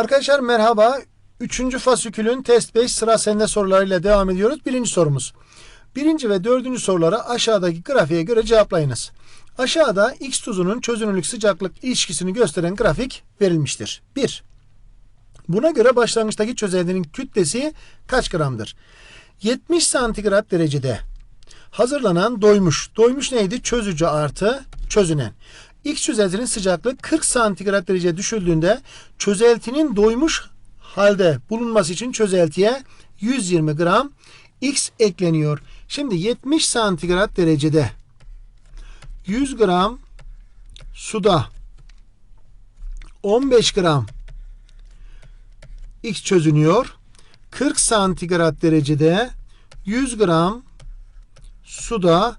Arkadaşlar merhaba. Üçüncü fasikülün test 5 sıra sende sorularıyla devam ediyoruz. Birinci sorumuz. Birinci ve dördüncü soruları aşağıdaki grafiğe göre cevaplayınız. Aşağıda X tuzunun çözünürlük sıcaklık ilişkisini gösteren grafik verilmiştir. 1. Buna göre başlangıçtaki çözeltinin kütlesi kaç gramdır? 70 santigrat derecede hazırlanan doymuş. Doymuş neydi? Çözücü artı çözünen. X çözeltinin sıcaklığı 40 santigrat derece düşüldüğünde çözeltinin doymuş halde bulunması için çözeltiye 120 gram X ekleniyor. Şimdi 70 santigrat derecede 100 gram suda 15 gram X çözünüyor. 40 santigrat derecede 100 gram suda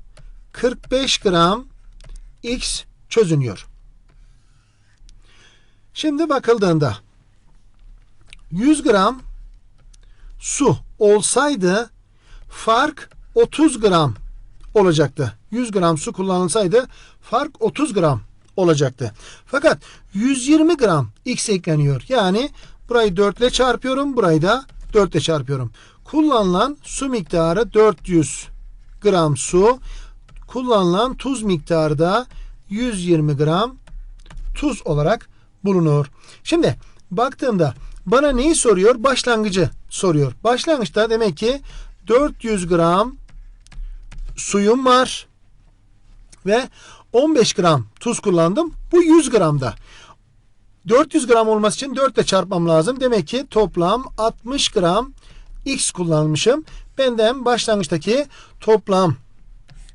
45 gram X çözünüyor. Şimdi bakıldığında 100 gram su olsaydı fark 30 gram olacaktı. 100 gram su kullanılsaydı fark 30 gram olacaktı. Fakat 120 gram x ekleniyor. Yani burayı 4 ile çarpıyorum. Burayı da 4 ile çarpıyorum. Kullanılan su miktarı 400 gram su. Kullanılan tuz miktarı da 120 gram tuz olarak bulunur. Şimdi baktığımda bana neyi soruyor? Başlangıcı soruyor. Başlangıçta demek ki 400 gram suyum var ve 15 gram tuz kullandım. Bu 100 gramda. 400 gram olması için 4 ile çarpmam lazım. Demek ki toplam 60 gram X kullanmışım. Benden başlangıçtaki toplam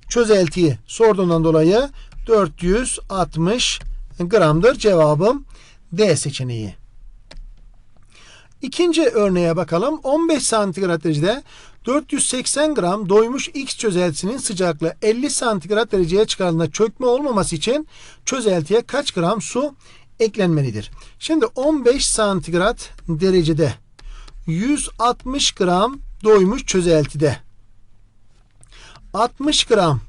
çözeltiyi sorduğundan dolayı 460 gramdır. Cevabım D seçeneği. İkinci örneğe bakalım. 15 santigrat derecede 480 gram doymuş X çözeltisinin sıcaklığı 50 santigrat dereceye çıkardığında çökme olmaması için çözeltiye kaç gram su eklenmelidir? Şimdi 15 santigrat derecede 160 gram doymuş çözeltide 60 gram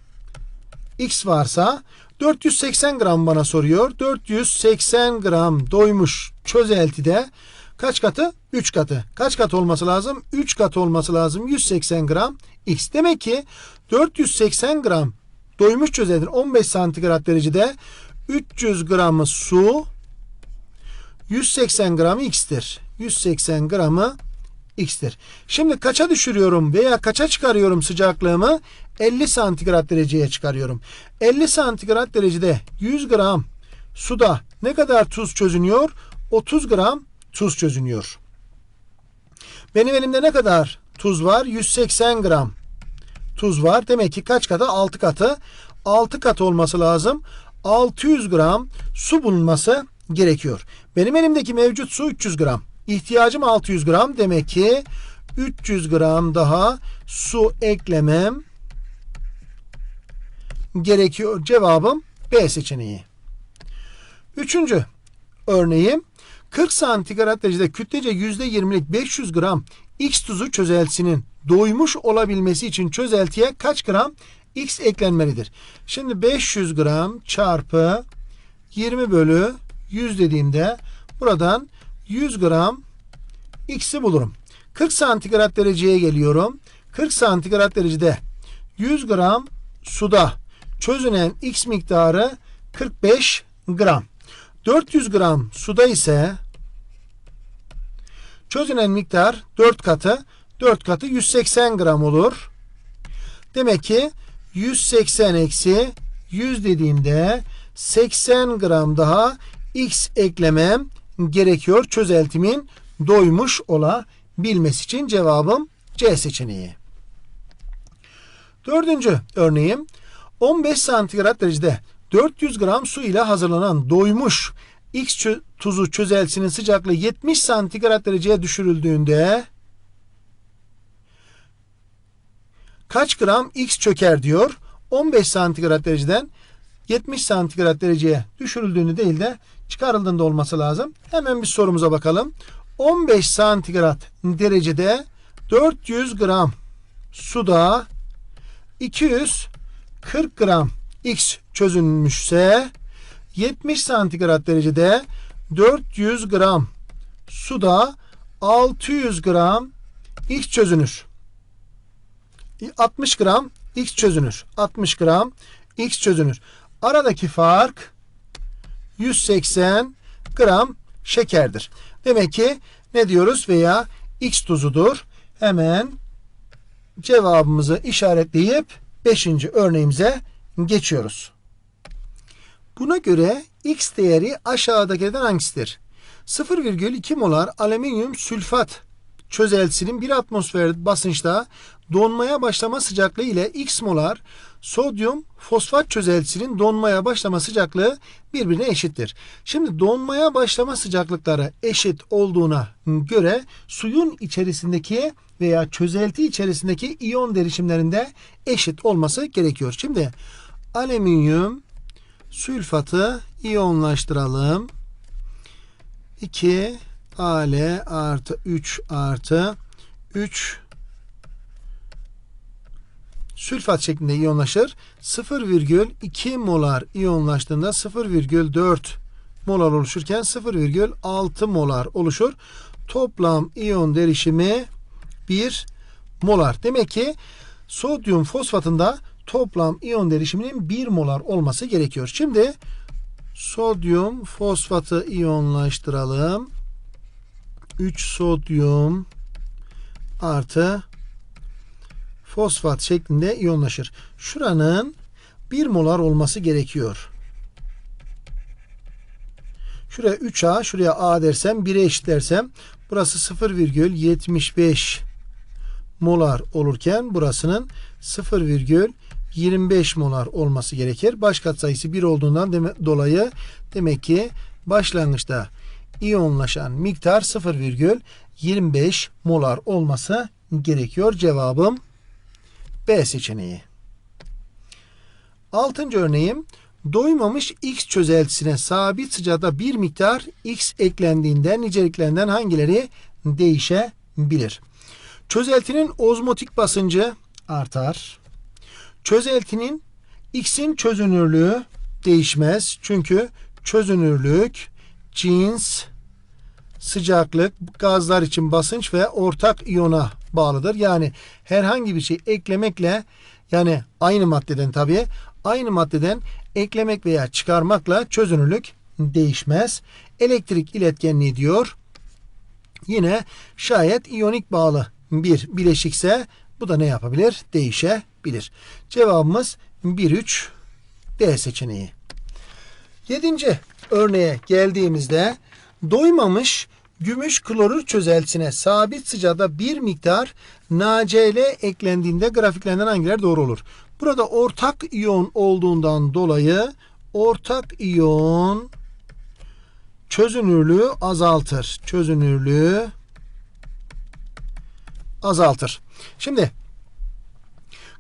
X varsa 480 gram bana soruyor. 480 gram doymuş çözeltide kaç katı? 3 katı. Kaç kat olması lazım? 3 kat olması lazım. 180 gram X. Demek ki 480 gram doymuş çözeltinin 15 santigrat derecede 300 gramı su 180 gramı X'tir. 180 gramı X'tir. Şimdi kaça düşürüyorum veya kaça çıkarıyorum sıcaklığımı? 50 santigrat dereceye çıkarıyorum. 50 santigrat derecede 100 gram suda ne kadar tuz çözünüyor? 30 gram tuz çözünüyor. Benim elimde ne kadar tuz var? 180 gram tuz var. Demek ki kaç katı? 6 katı. 6 kat olması lazım. 600 gram su bulunması gerekiyor. Benim elimdeki mevcut su 300 gram. İhtiyacım 600 gram. Demek ki 300 gram daha su eklemem gerekiyor. Cevabım B seçeneği. Üçüncü örneğim 40 santigrat derecede kütlece %20'lik 500 gram X tuzu çözeltisinin doymuş olabilmesi için çözeltiye kaç gram X eklenmelidir? Şimdi 500 gram çarpı 20 bölü 100 dediğimde buradan 100 gram X'i bulurum. 40 santigrat dereceye geliyorum. 40 santigrat derecede 100 gram suda çözünen X miktarı 45 gram. 400 gram suda ise çözünen miktar 4 katı 4 katı 180 gram olur. Demek ki 180 eksi 100 dediğimde 80 gram daha X eklemem gerekiyor çözeltimin doymuş olabilmesi için cevabım C seçeneği. Dördüncü örneğim 15 santigrat derecede 400 gram su ile hazırlanan doymuş X tuzu çözeltisinin sıcaklığı 70 santigrat dereceye düşürüldüğünde kaç gram X çöker diyor. 15 santigrat dereceden 70 santigrat dereceye düşürüldüğünü değil de çıkarıldığında olması lazım. Hemen bir sorumuza bakalım. 15 santigrat derecede 400 gram suda 240 gram X çözülmüşse 70 santigrat derecede 400 gram suda 600 gram X çözünür. 60 gram X çözünür. 60 gram X çözünür. Aradaki fark 180 gram şekerdir. Demek ki ne diyoruz veya X tuzudur. Hemen cevabımızı işaretleyip 5. örneğimize geçiyoruz. Buna göre X değeri aşağıdakilerden hangisidir? 0,2 molar alüminyum sülfat çözeltisinin bir atmosfer basınçta donmaya başlama sıcaklığı ile X molar sodyum fosfat çözeltisinin donmaya başlama sıcaklığı birbirine eşittir. Şimdi donmaya başlama sıcaklıkları eşit olduğuna göre suyun içerisindeki veya çözelti içerisindeki iyon derişimlerinde eşit olması gerekiyor. Şimdi alüminyum sülfatı iyonlaştıralım. 2 Al artı 3 artı 3 sülfat şeklinde iyonlaşır. 0,2 molar iyonlaştığında 0,4 molar oluşurken 0,6 molar oluşur. Toplam iyon derişimi 1 molar. Demek ki sodyum fosfatında toplam iyon derişiminin 1 molar olması gerekiyor. Şimdi sodyum fosfatı iyonlaştıralım. 3 sodyum artı fosfat şeklinde iyonlaşır. Şuranın 1 molar olması gerekiyor. Şuraya 3A, şuraya A dersem 1'e eşitlersem burası 0,75 molar olurken burasının 0,25 molar olması gerekir. Baş katsayısı 1 olduğundan deme, dolayı demek ki başlangıçta iyonlaşan miktar 0,25 molar olması gerekiyor. Cevabım B seçeneği. Altıncı örneğim doymamış X çözeltisine sabit sıcakta bir miktar X eklendiğinde niceliklerinden hangileri değişebilir? Çözeltinin ozmotik basıncı artar. Çözeltinin X'in çözünürlüğü değişmez. Çünkü çözünürlük cins, sıcaklık, gazlar için basınç ve ortak iyona bağlıdır. Yani herhangi bir şey eklemekle yani aynı maddeden tabii aynı maddeden eklemek veya çıkarmakla çözünürlük değişmez. Elektrik iletkenliği diyor. Yine şayet iyonik bağlı bir bileşikse bu da ne yapabilir? Değişebilir. Cevabımız 1-3 D seçeneği. Yedinci örneğe geldiğimizde doymamış gümüş klorür çözeltisine sabit sıcakta bir miktar NaCl eklendiğinde grafiklerinden hangileri doğru olur? Burada ortak iyon olduğundan dolayı ortak iyon çözünürlüğü azaltır. Çözünürlüğü azaltır. Şimdi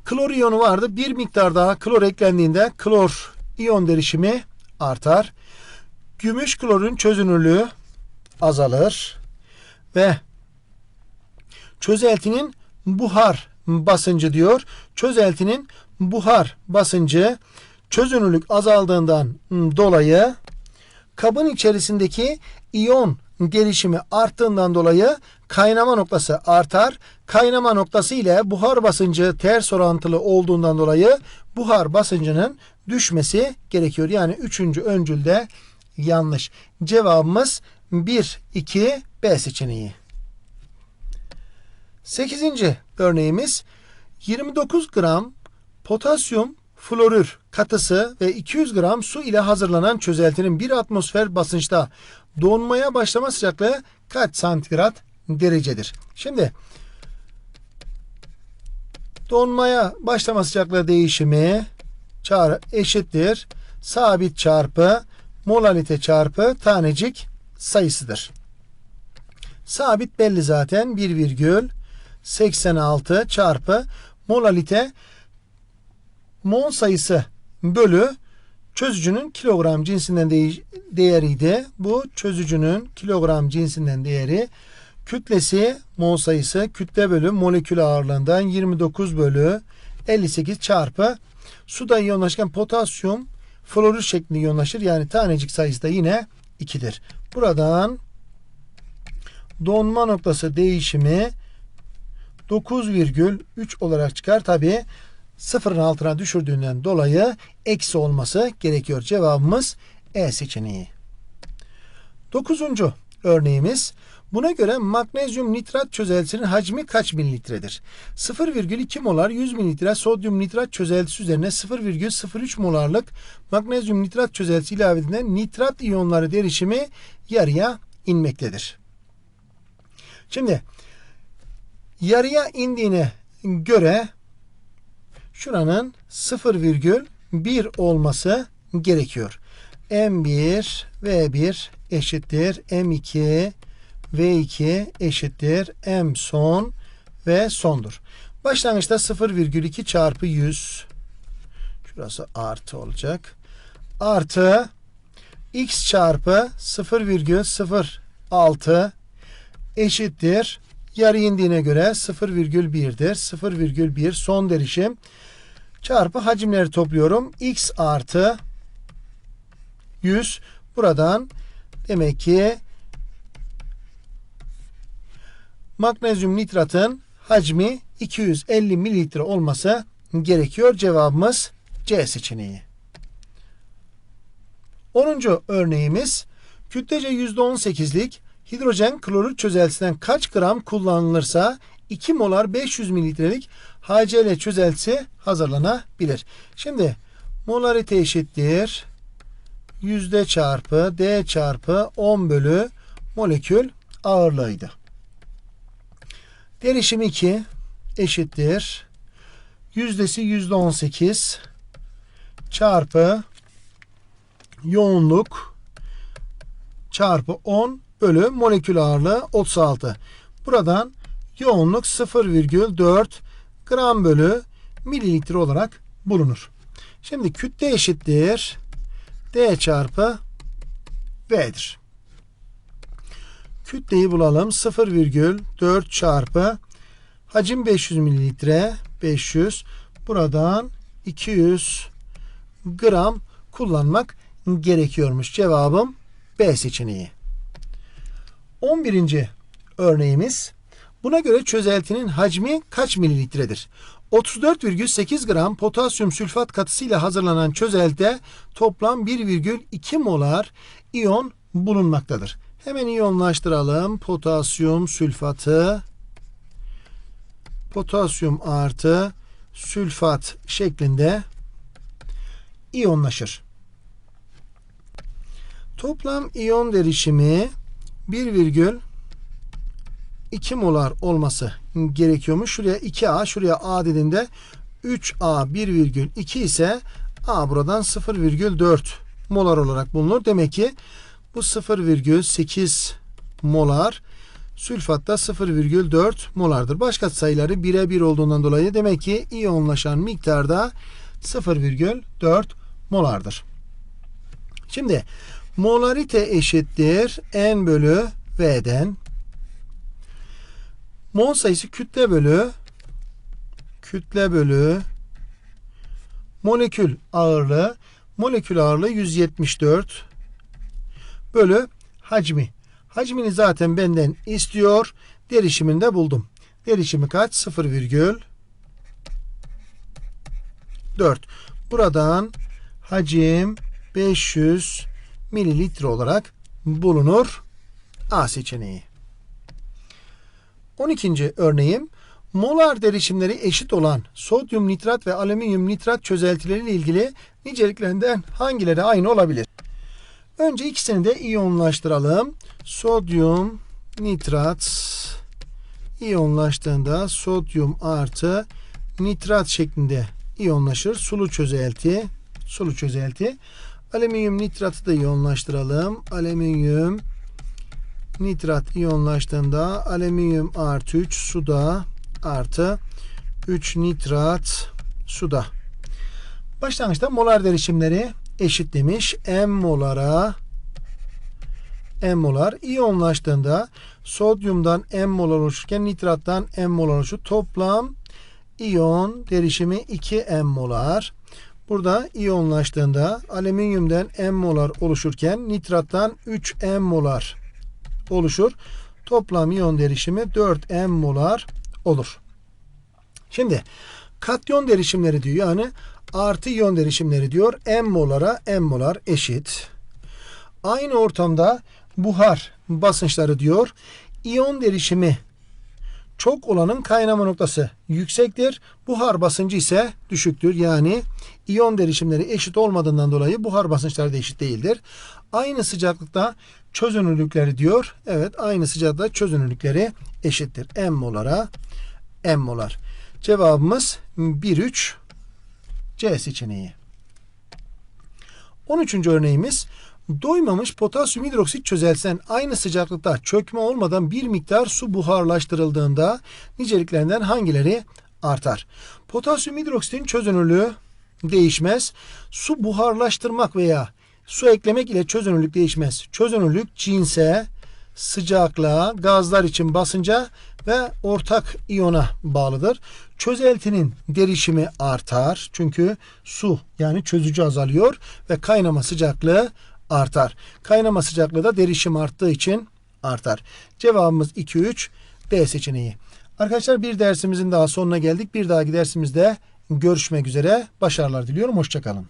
klor iyonu vardı. Bir miktar daha klor eklendiğinde klor iyon derişimi artar. Gümüş klorun çözünürlüğü azalır ve çözeltinin buhar basıncı diyor. Çözeltinin buhar basıncı çözünürlük azaldığından dolayı kabın içerisindeki iyon gelişimi arttığından dolayı kaynama noktası artar. Kaynama noktası ile buhar basıncı ters orantılı olduğundan dolayı buhar basıncının düşmesi gerekiyor. Yani üçüncü öncülde yanlış. Cevabımız 1, 2, B seçeneği. Sekizinci örneğimiz 29 gram potasyum florür katısı ve 200 gram su ile hazırlanan çözeltinin bir atmosfer basınçta donmaya başlama sıcaklığı kaç santigrat derecedir? Şimdi donmaya başlama sıcaklığı değişimi çağrı eşittir. Sabit çarpı molalite çarpı tanecik sayısıdır. Sabit belli zaten 1,86 çarpı molalite mol sayısı bölü çözücünün kilogram cinsinden değeriydi. Bu çözücünün kilogram cinsinden değeri kütlesi mol sayısı kütle bölü molekül ağırlığından 29 bölü 58 çarpı suda iyonlaşırken potasyum florür şeklinde iyonlaşır. Yani tanecik sayısı da yine 2'dir. Buradan donma noktası değişimi 9,3 olarak çıkar. Tabi sıfırın altına düşürdüğünden dolayı eksi olması gerekiyor. Cevabımız E seçeneği. Dokuzuncu örneğimiz. Buna göre magnezyum nitrat çözeltisinin hacmi kaç mililitredir? 0,2 molar 100 mililitre sodyum nitrat çözeltisi üzerine 0,03 molarlık magnezyum nitrat çözeltisi ilave edilen nitrat iyonları derişimi yarıya inmektedir. Şimdi yarıya indiğine göre şuranın 0,1 olması gerekiyor. M1 V1 eşittir M2 V2 eşittir M son ve sondur. Başlangıçta 0,2 çarpı 100 şurası artı olacak. Artı x çarpı 0,06 eşittir. Yarı indiğine göre 0,1'dir. 0,1 son derişim çarpı hacimleri topluyorum. x artı 100 buradan demek ki magnezyum nitratın hacmi 250 mililitre olması gerekiyor. Cevabımız C seçeneği. 10. örneğimiz kütlece %18'lik hidrojen klorür çözeltisinden kaç gram kullanılırsa 2 molar 500 mililitrelik HCl çözeltisi hazırlanabilir. Şimdi molarite eşittir yüzde çarpı D çarpı 10 bölü molekül ağırlığıydı. Derişim 2 eşittir. Yüzdesi yüzde 18 çarpı yoğunluk çarpı 10 bölü molekül ağırlığı 36. Buradan yoğunluk 0,4 gram bölü mililitre olarak bulunur. Şimdi kütle eşittir. D çarpı V'dir. Kütleyi bulalım. 0,4 çarpı hacim 500 mililitre 500 buradan 200 gram kullanmak gerekiyormuş. Cevabım B seçeneği. 11. örneğimiz buna göre çözeltinin hacmi kaç mililitredir? 34,8 gram potasyum sülfat katısıyla hazırlanan çözeltide toplam 1,2 molar iyon bulunmaktadır. Hemen iyonlaştıralım. Potasyum sülfatı potasyum artı sülfat şeklinde iyonlaşır. Toplam iyon derişimi 1,2 molar olması gerekiyormuş. Şuraya 2A, şuraya A dediğinde 3A 1,2 ise A buradan 0,4 molar olarak bulunur. Demek ki bu 0,8 molar. Sülfat da 0,4 molardır. Başka sayıları 1'e 1 olduğundan dolayı demek ki iyonlaşan miktarda 0,4 molardır. Şimdi molarite eşittir n bölü v'den mol sayısı kütle bölü kütle bölü molekül ağırlığı molekül ağırlığı 174 bölü hacmi. Hacmini zaten benden istiyor. Derişimini de buldum. Derişimi kaç? 0,4. Buradan hacim 500 mililitre olarak bulunur. A seçeneği. 12. örneğim molar derişimleri eşit olan sodyum nitrat ve alüminyum nitrat çözeltileriyle ilgili niceliklerinden hangileri aynı olabilir? Önce ikisini de iyonlaştıralım. Sodyum nitrat iyonlaştığında sodyum artı nitrat şeklinde iyonlaşır. Sulu çözelti, sulu çözelti. Alüminyum nitratı da iyonlaştıralım. Alüminyum nitrat iyonlaştığında alüminyum artı 3 suda artı 3 nitrat suda. Başlangıçta molar derişimleri eşit demiş. M molara M molar iyonlaştığında sodyumdan M molar oluşurken nitrattan M molar oluşur. Toplam iyon derişimi 2 M molar. Burada iyonlaştığında alüminyumdan M molar oluşurken nitrattan 3 M molar oluşur. toplam iyon derişimi 4M molar olur. Şimdi katyon derişimleri diyor. Yani artı iyon derişimleri diyor. M molara M molar eşit. Aynı ortamda buhar basınçları diyor. İyon derişimi çok olanın kaynama noktası yüksektir. Buhar basıncı ise düşüktür. Yani iyon derişimleri eşit olmadığından dolayı buhar basınçları da eşit değildir. Aynı sıcaklıkta çözünürlükleri diyor. Evet aynı sıcaklıkta çözünürlükleri eşittir. M molara M molar. Cevabımız 1-3 C seçeneği. 13. örneğimiz doymamış potasyum hidroksit çözelsen aynı sıcaklıkta çökme olmadan bir miktar su buharlaştırıldığında niceliklerinden hangileri artar? Potasyum hidroksitin çözünürlüğü değişmez. Su buharlaştırmak veya su eklemek ile çözünürlük değişmez. Çözünürlük cinse, sıcaklığa, gazlar için basınca ve ortak iyona bağlıdır. Çözeltinin derişimi artar. Çünkü su yani çözücü azalıyor ve kaynama sıcaklığı artar. Kaynama sıcaklığı da derişim arttığı için artar. Cevabımız 2-3 D seçeneği. Arkadaşlar bir dersimizin daha sonuna geldik. Bir dahaki dersimizde görüşmek üzere. Başarılar diliyorum. Hoşçakalın.